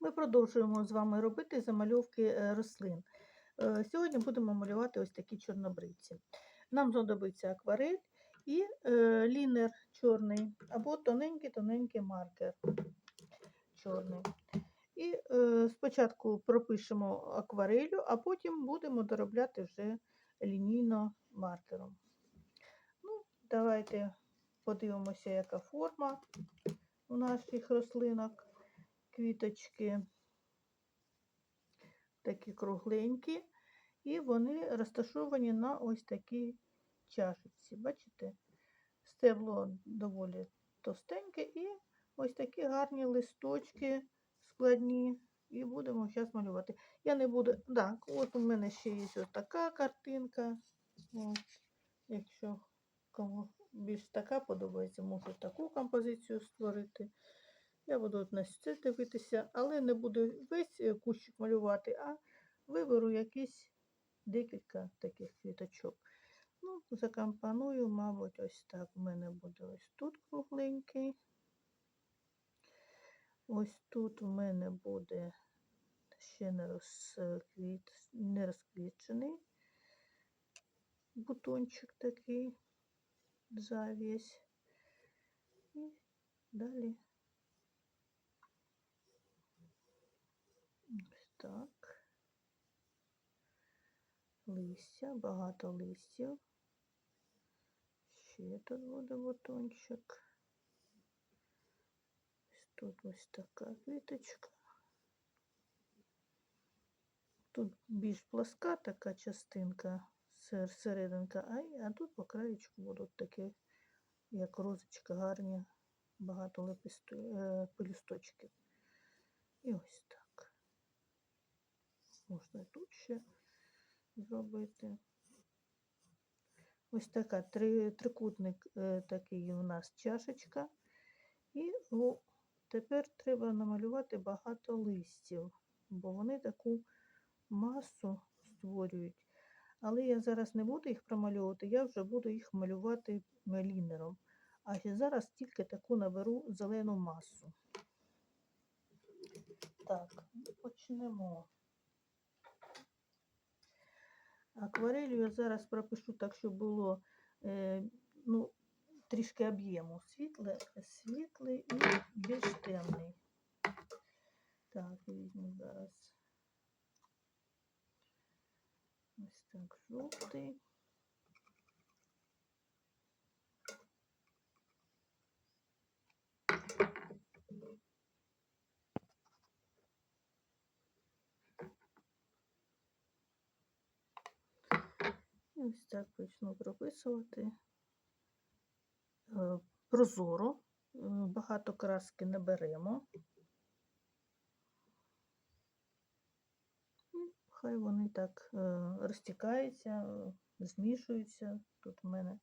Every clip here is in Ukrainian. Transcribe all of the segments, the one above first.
Ми продовжуємо з вами робити замальовки е, рослин. Е, Сьогодні будемо малювати ось такі чорнобривці. Нам знадобиться акварель і е, лінер чорний, або тоненький-тоненький маркер чорний. І спочатку пропишемо акварелю, а потім будемо доробляти вже лінійно маркером. Ну, давайте подивимося, яка форма у наших рослинок. Квіточки такі кругленькі, і вони розташовані на ось такій чашечці. Бачите? Стебло доволі товстеньке і ось такі гарні листочки складні. І будемо зараз малювати. Я не буду. Так, от у мене ще є ось така картинка. От, якщо кому більш така подобається, можу таку композицію створити. Я буду на це дивитися, але не буду весь е, кущик малювати, а виберу якісь декілька таких квіточок. Ну, закомпоную, мабуть, ось так. У мене буде ось тут кругленький. Ось тут у мене буде ще не, розквіт, не розквічений бутончик такий, завість. І далі. Ось так. Листя, багато листів. Ще тут буде бутончик. Ось тут ось така квіточка. Тут більш пласка така частинка, серединка, а, тут по краєчку будуть такі, як розочка, гарні, багато лепісто, е. І ось так. Можна тут ще зробити. Ось така три, трикутник е, такий у нас чашечка. І о, тепер треба намалювати багато листів, бо вони таку масу створюють. Але я зараз не буду їх промальовувати, я вже буду їх малювати лінером. А зараз тільки таку наберу зелену масу. Так, почнемо. Акварелью я зараз пропишу так, щоб було е, ну, трішки об'єму. Світле, світлий і більш темний. Так, візьму зараз. Ось так, жовтий. Ось так почну прописувати. Е, Прозоро, е, багато краски не беремо. І Хай вони так е, розтікаються, змішуються. Тут у мене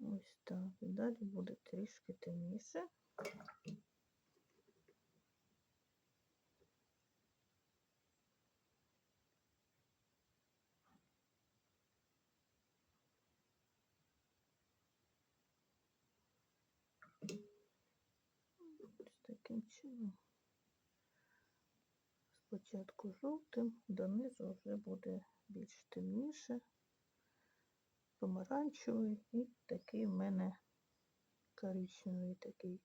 ось так. І далі буде трішки темніше. Ось таким. Спочатку жовтим, донизу вже буде більш темніше, помаранчевий і такий в мене коричневий, такий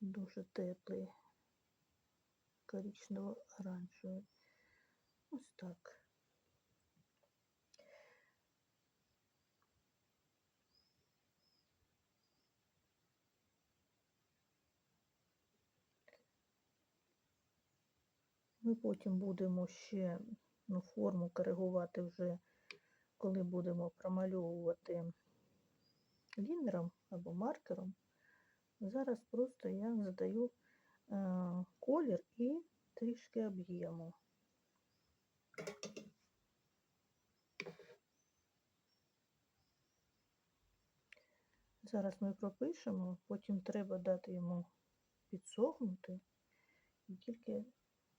дуже теплий, коричнево-оранжевий. Ось так. Ми потім будемо ще ну, форму коригувати вже, коли будемо промальовувати лінером або маркером. Зараз просто я задаю е, колір і трішки об'єму. Зараз ми пропишемо, потім треба дати йому підсохнути і тільки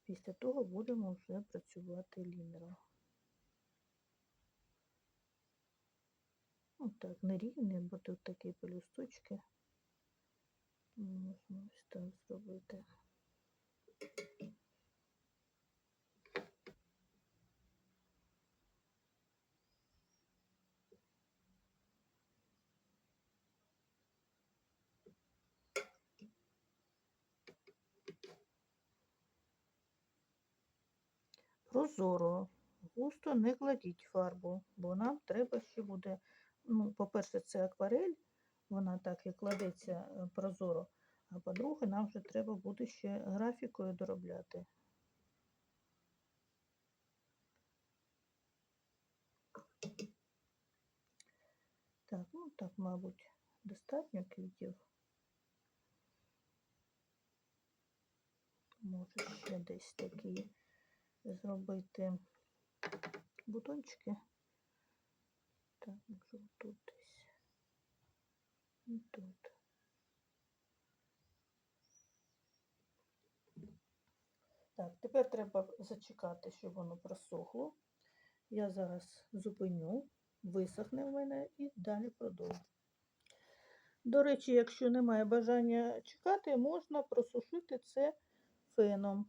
Після того будемо вже працювати лінером. Отак, так, нерівний, бо тут такі пелюсточки. Можна ось так зробити. Прозоро. Густо не кладіть фарбу, бо нам треба ще буде, ну, по-перше, це акварель, вона так і кладеться е, прозоро, а по-друге, нам вже треба буде ще графікою доробляти. Так, ну так, мабуть, достатньо квітів. Може ще десь такі зробити бутончики. Так, може тут десь. Тут. Так, тепер треба зачекати, щоб воно просохло. Я зараз зупиню, висохне в мене і далі продовжу. До речі, якщо немає бажання чекати, можна просушити це феном.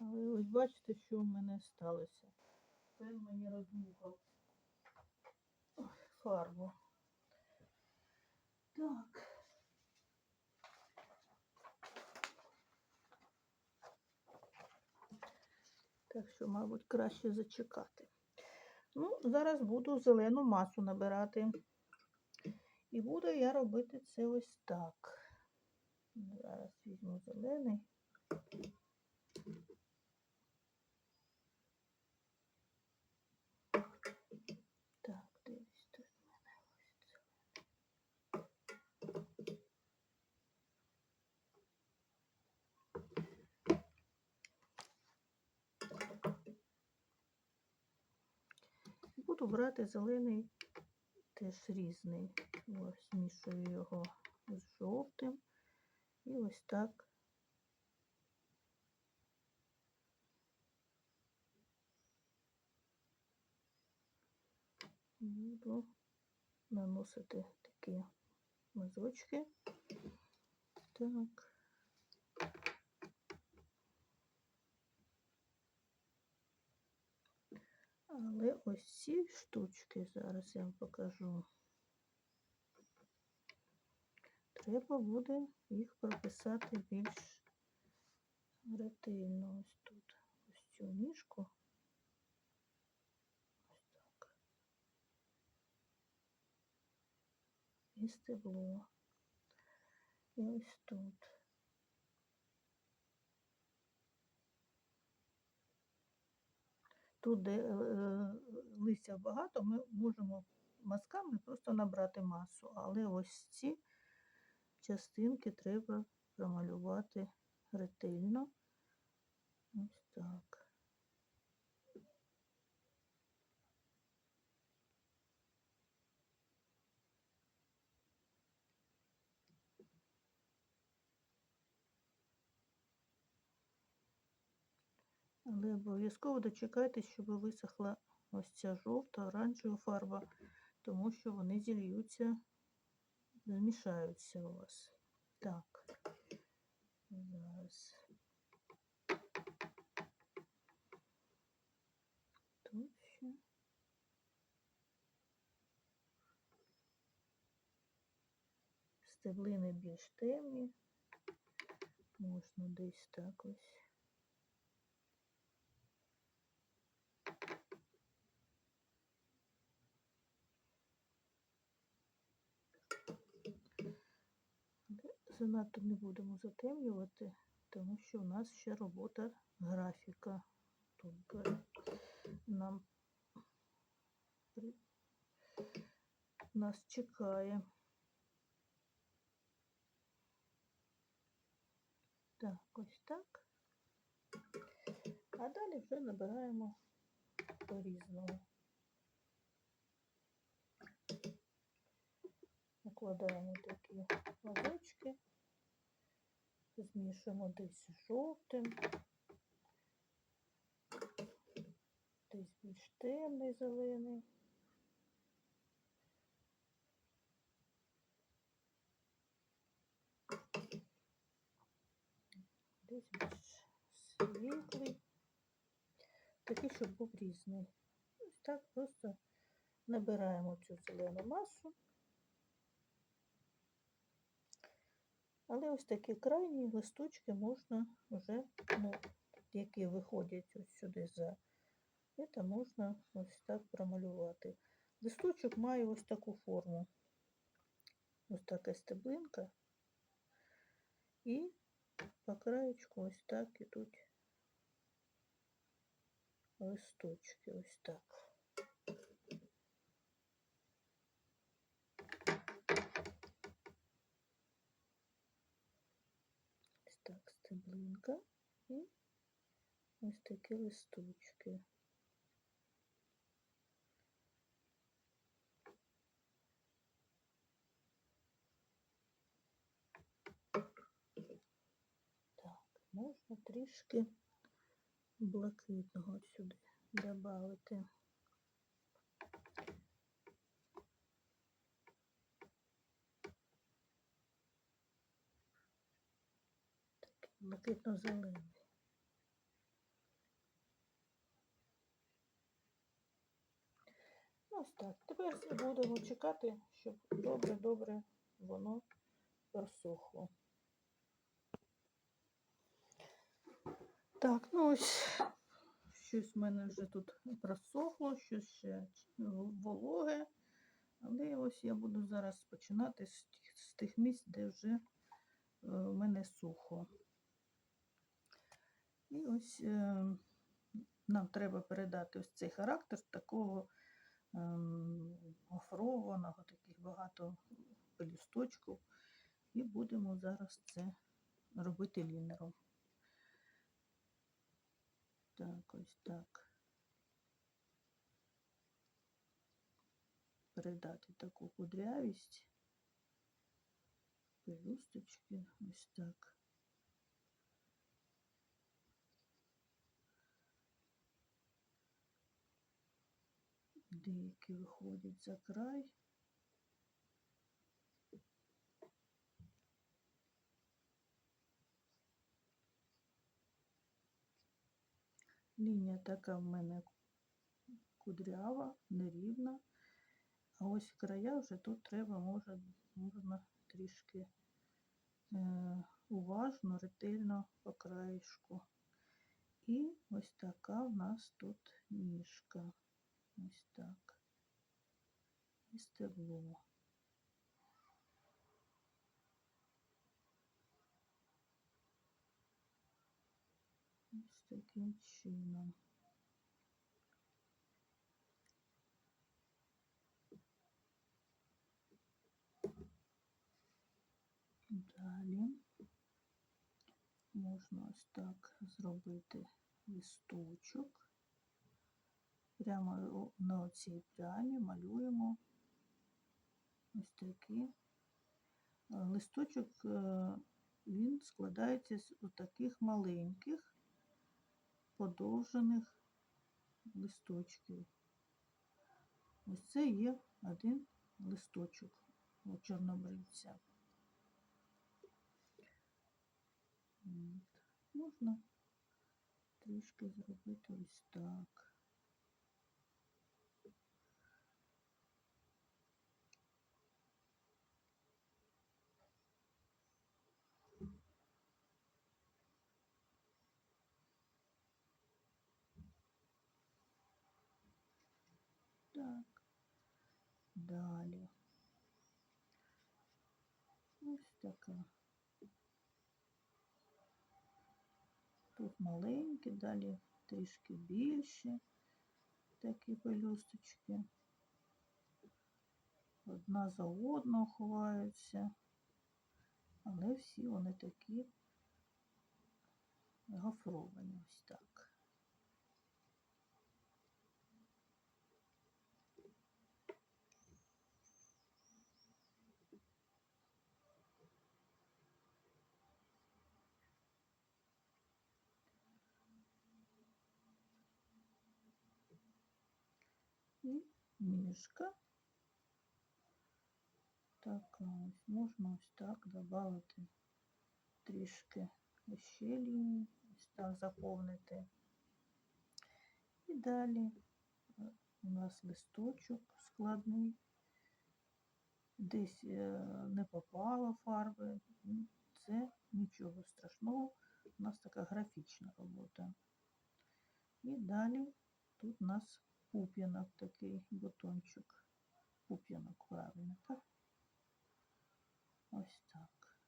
Але ось бачите, що в мене сталося. Фен мені роздмухав фарбу. Так. Так що, мабуть, краще зачекати. Ну, зараз буду зелену масу набирати. І буду я робити це ось так. Зараз візьму зелений. Так, дивись тут в мене ось це. Буду брати зелений теж різний. Ось змішую його з жовтим. І ось так буду наносити такі мазочки. Так. Але ось ці штучки зараз я вам покажу. Треба буде їх прописати більш ретельно. Ось тут ось цю ніжку. Ось так. І стебло. І ось тут. Тут, де е, е, листя багато, ми можемо мазками просто набрати масу, але ось ці частинки треба промалювати ретельно. Ось так. Але обов'язково дочекайтесь, щоб висохла ось ця жовта, оранжева фарба, тому що вони зільються, змішаються у вас. Так, зараз. Тут ще. Стеблини більш темні. Можна десь так ось. Занадто не будемо затемнювати, тому що у нас ще робота графіка. Тут нам нас чекає. Так, ось так. А далі вже набираємо по-різному. Накладаємо такі лазочки, змішуємо десь жовтим, десь більш темний зелений. Десь більш світлий, такий, щоб був різний. Ось так просто набираємо цю зелену масу. Але ось такі крайні листочки можна вже, ну, які виходять ось сюди за, це можна ось так промалювати. Листочок має ось таку форму. Ось така стеблинка. І по краєчку ось так ідуть листочки, ось так. Ось так стеблинка і ось такі листочки. Так, можна трішки блакитного сюди додати. Такий блакитно-зелений. Ось так. Тепер будемо чекати, щоб добре-добре воно просохло. Так, ну ось щось в мене вже тут просохло, щось ще вологе. Але ось я буду зараз починати з тих, з тих місць, де вже е, в мене сухо. І ось е, нам треба передати ось цей характер такого ем, гофрованого, таких багато пелюсточків. І будемо зараз це робити лінером. Так, ось так. Передати таку кудрявість. Пелюсточки, ось так. Деякі виходять за край. Лінія така в мене кудрява, нерівна. А ось края вже тут треба, може, можна трішки е, уважно, ретельно по краєшку. І ось така в нас тут ніжка. Ось так. І стебло. Ось таким чином. Далі можна ось так зробити листочок. Прямо на цій прямі малюємо ось такий листочок, е, він складається з таких маленьких подовжених листочків. Ось це є один листочок у чорнобривця. Можна трішки зробити ось. Так, далі. Ось така. Тут маленькі, далі трішки більші такі пелюсточки. Одна за одну ховаються, але всі вони такі гофровані ось так. І ніжка. Така ось можна ось так додати трішки ще лінії, ось так заповнити. І далі е, у нас листочок складний. Десь е, не попало фарби. Це нічого страшного. У нас така графічна робота. І далі тут у нас пуп'янок такий бутончик. Пуп'янок, правильно, так? Ось так.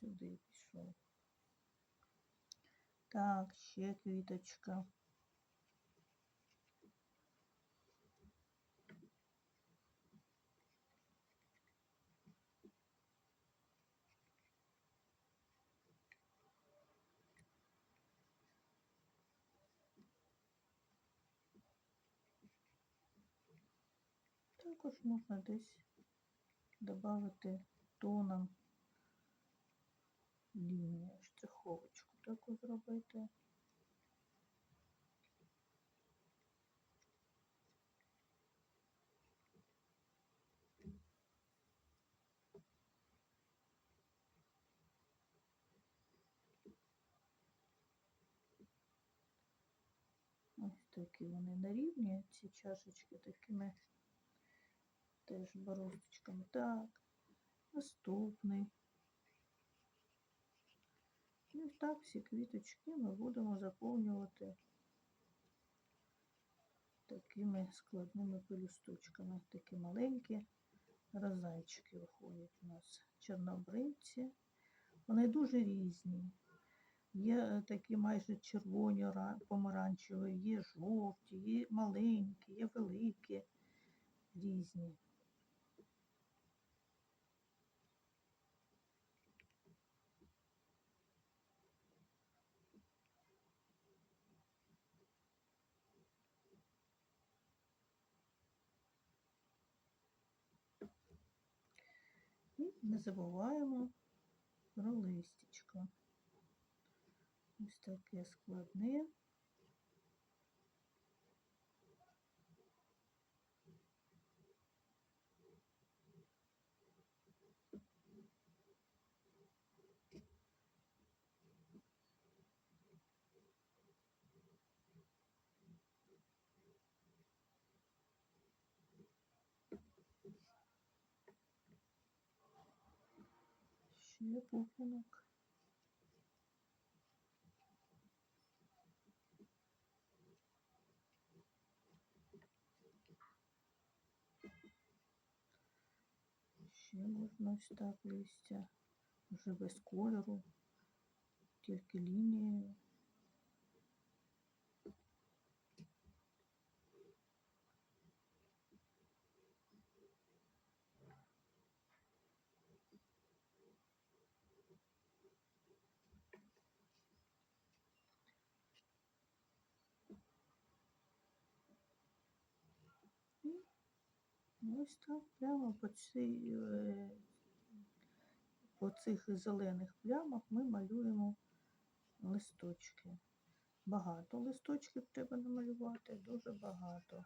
Сюди пішов. Так, ще квіточка. Також можна десь додати тоном лінію, штриховочку таку зробити. Ось такі вони на ці чашечки такими теж бороздочками. Так, наступний. І так всі квіточки ми будемо заповнювати такими складними пелюсточками. Такі маленькі розайчики виходять у нас чорнобривці. Вони дуже різні. Є такі майже червоні, помаранчеві, є жовті, є маленькі, є великі, різні. І не забуваємо про листячко. Ось таке складне. Ще пупинок. Ще можна ось так листя, вже без кольору, тільки лінії. Ось так прямо по цій, е, по цих зелених плямах ми малюємо листочки. Багато листочків треба намалювати, дуже багато.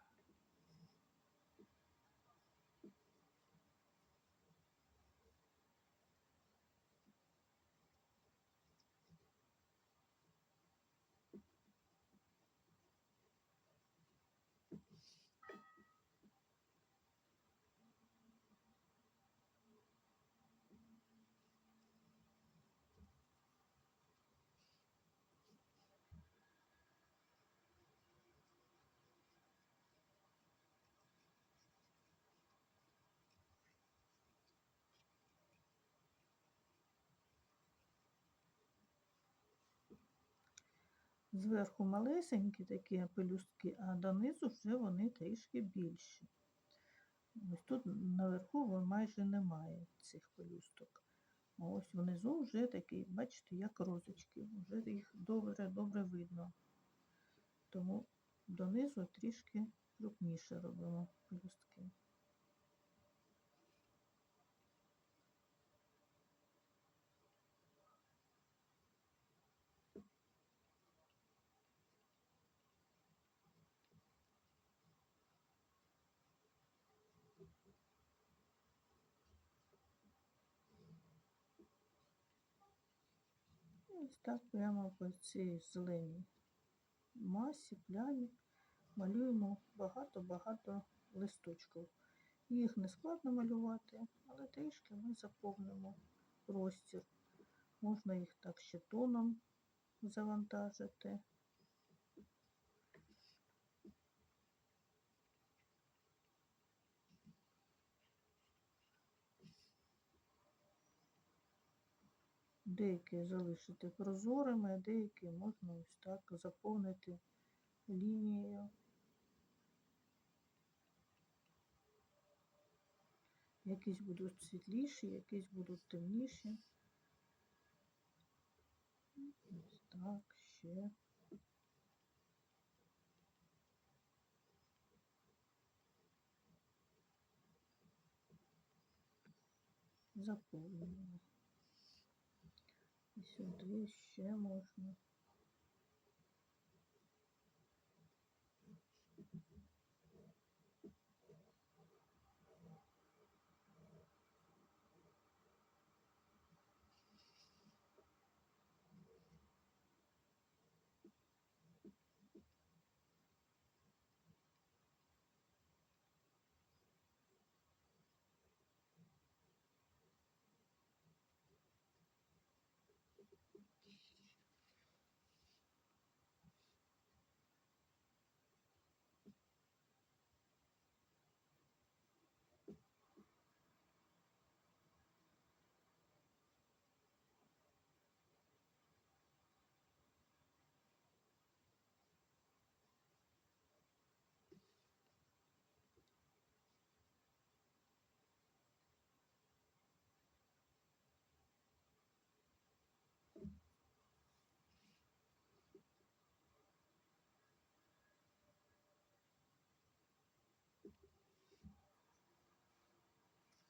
Зверху малесенькі такі пелюстки, а донизу вже вони трішки більші. Ось тут наверху майже немає цих пелюсток. А ось внизу вже такі, бачите, як розочки. Вже їх добре, добре видно. Тому донизу трішки крупніше робимо пелюстки. Ось так прямо по цій зеленій масі, плямі малюємо багато-багато листочків. Їх не складно малювати, але трішки ми заповнимо простір. Можна їх так ще тоном завантажити. Деякі залишити прозорими, а деякі можна ось так заповнити лінією. Якісь будуть світліші, якісь будуть темніші. Ось так, ще. Заповнюємо. І сюди ще можна.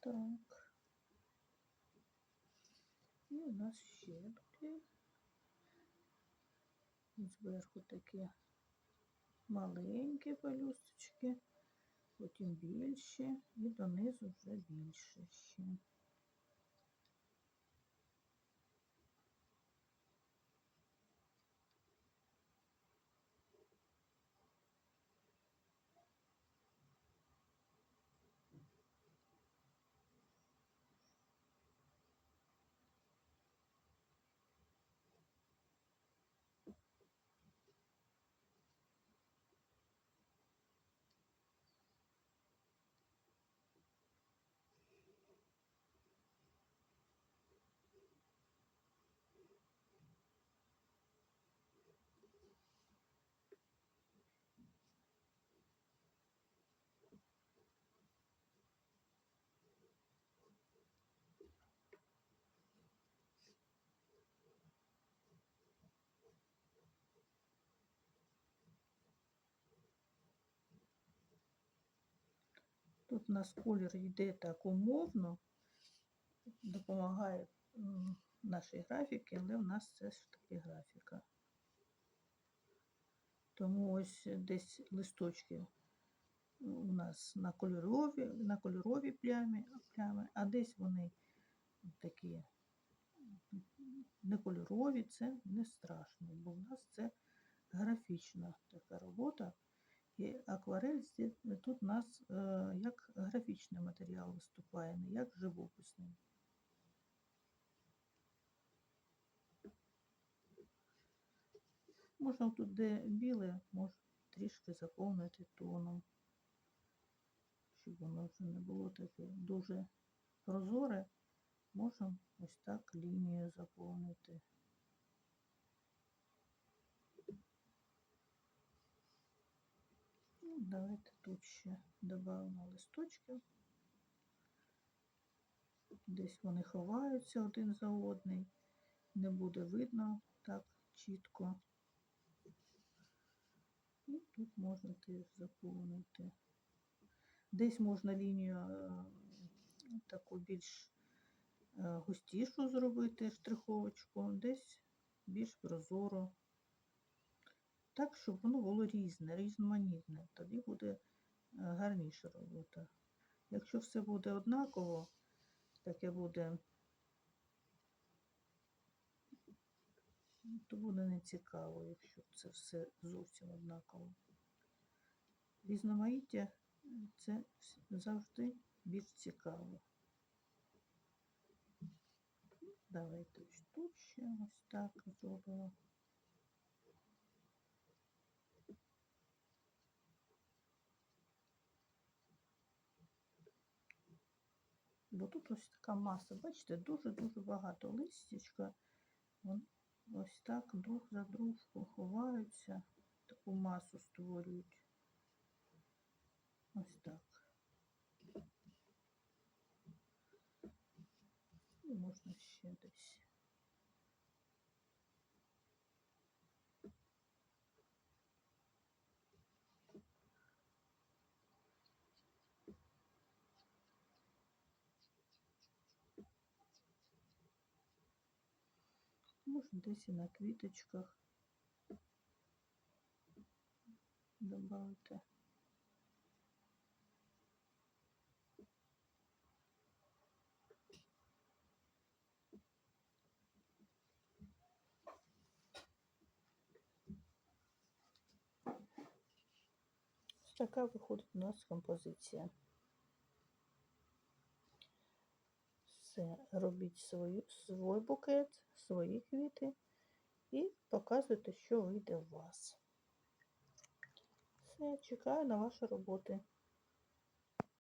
Так. І у нас ще буде зверху такі маленькі пелюсточки, потім більші і донизу вже більше ще. Тут у нас колір йде так умовно, допомагає нашій графіки, але в нас це ж таки графіка. Тому ось десь листочки у нас на кольорові, на кольорові плямі, плями, а десь вони такі не кольорові, це не страшно, бо в нас це графічна така робота. І акварель тут у нас е, як графічний матеріал виступає, не як живописний. Можна тут, де біле, можна трішки заповнити тоном, щоб воно вже не було таке дуже прозоре. Можемо ось так лінію заповнити. Давайте тут ще додамо листочків. Десь вони ховаються один за одний. Не буде видно так чітко. І тут можна теж заповнити. Десь можна лінію е, таку більш е, густішу зробити штриховочку, десь більш прозоро. Так, щоб воно було різне, різноманітне. Тоді буде е, гарніша робота. Якщо все буде однаково, таке буде то буде не цікаво, якщо це все зовсім однаково. Різноманіття це завжди більш цікаво. Давайте тут ще ось так зробимо. Бо тут ось така маса, бачите, дуже-дуже багато листячка. Вон ось так друг за дружку ховаються, таку масу створюють. Ось так. І можна ще десь. Можна десь і на квіточках добавити. Ось така виходить у нас композиція. Все, робіть свою, свій букет, свої квіти і показуйте, що вийде у вас. Все, чекаю на ваші роботи.